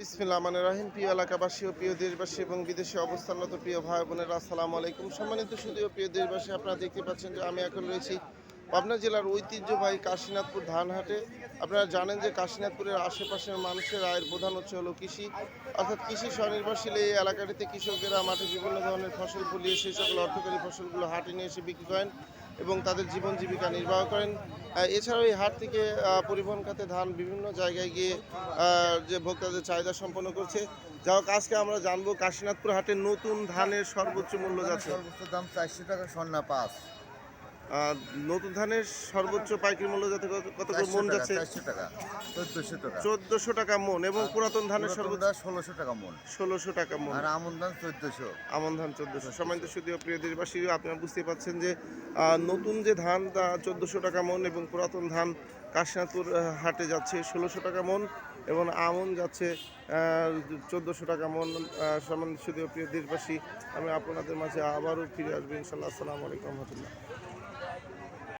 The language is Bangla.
বিসমিল্লাহ মানে রাহিম। প্রিয় এলাকাবাসী ও প্রিয় দেশবাসী এবং বিদেশে অবস্থানরত প্রিয় ভাই বোনেরা, আসসালামু আলাইকুম। সম্মানিত শুধু প্রিয় দেশবাসী, আপনারা দেখতে পাচ্ছেন যে আমি এখন রয়েছি পাবনা জেলার ঐতিহ্যবাহী কাশীনাথপুর ধানহাটে। আপনারা জানেন যে কাশীনাথপুরের আশেপাশের মানুষের আয়ের প্রধান হচ্ছে হলো কৃষি। অর্থাৎ কৃষি স্বনির্ভরশীল এই এলাকাটিতে কৃষকেরা মাঠে বিভিন্ন ধরনের ফসল ফলিয়ে সেই সকল অর্থকরী ফসলগুলো হাটে নিয়ে এসে বিক্রি করেন এবং তাদের জীবন জীবিকা নির্বাহ করেন। এছাড়াও এই হাট থেকে পরিবহন খাতে ধান বিভিন্ন জায়গায় গিয়ে যে ভোক্তাদের চাহিদা সম্পন্ন করছে। যা হোক, আজকে আমরা জানব কাশীনাথপুর হাটে নতুন ধানের সর্বোচ্চ মূল্য যাচ্ছে। সর্বোচ্চ দাম চারশো টাকা, স্বর্ণা পাঁচ। নতুন ধানের সর্বোচ্চ পাইকারি মূল্য যাতে কত করে মন যাচ্ছে? চোদ্দশো টাকা। চোদ্দশো টাকা মন এবং পুরাতন ধানের সর্বোচ্চ ষোলোশো টাকা মন। ষোলোশো টাকা মন। আর আমন ধান চোদ্দশো। আমন ধান চোদ্দশো। সম্মানিত সুদীয় প্রিয় দেশবাসী আপনারা বুঝতে পাচ্ছেন যে নতুন যে ধান তা চোদ্দশো টাকা মন এবং পুরাতন ধান কাশীনাথপুর হাটে যাচ্ছে ষোলোশো টাকা মন এবং আমন যাচ্ছে চোদ্দোশো টাকা মন। সম্মানিত সুদীয় প্রিয় দেশবাসী আমি আপনাদের মাঝে আবারও ফিরে আসব ইনশাল্লাহ আসসালামু আলাইকুম রহমতুল্লাহ।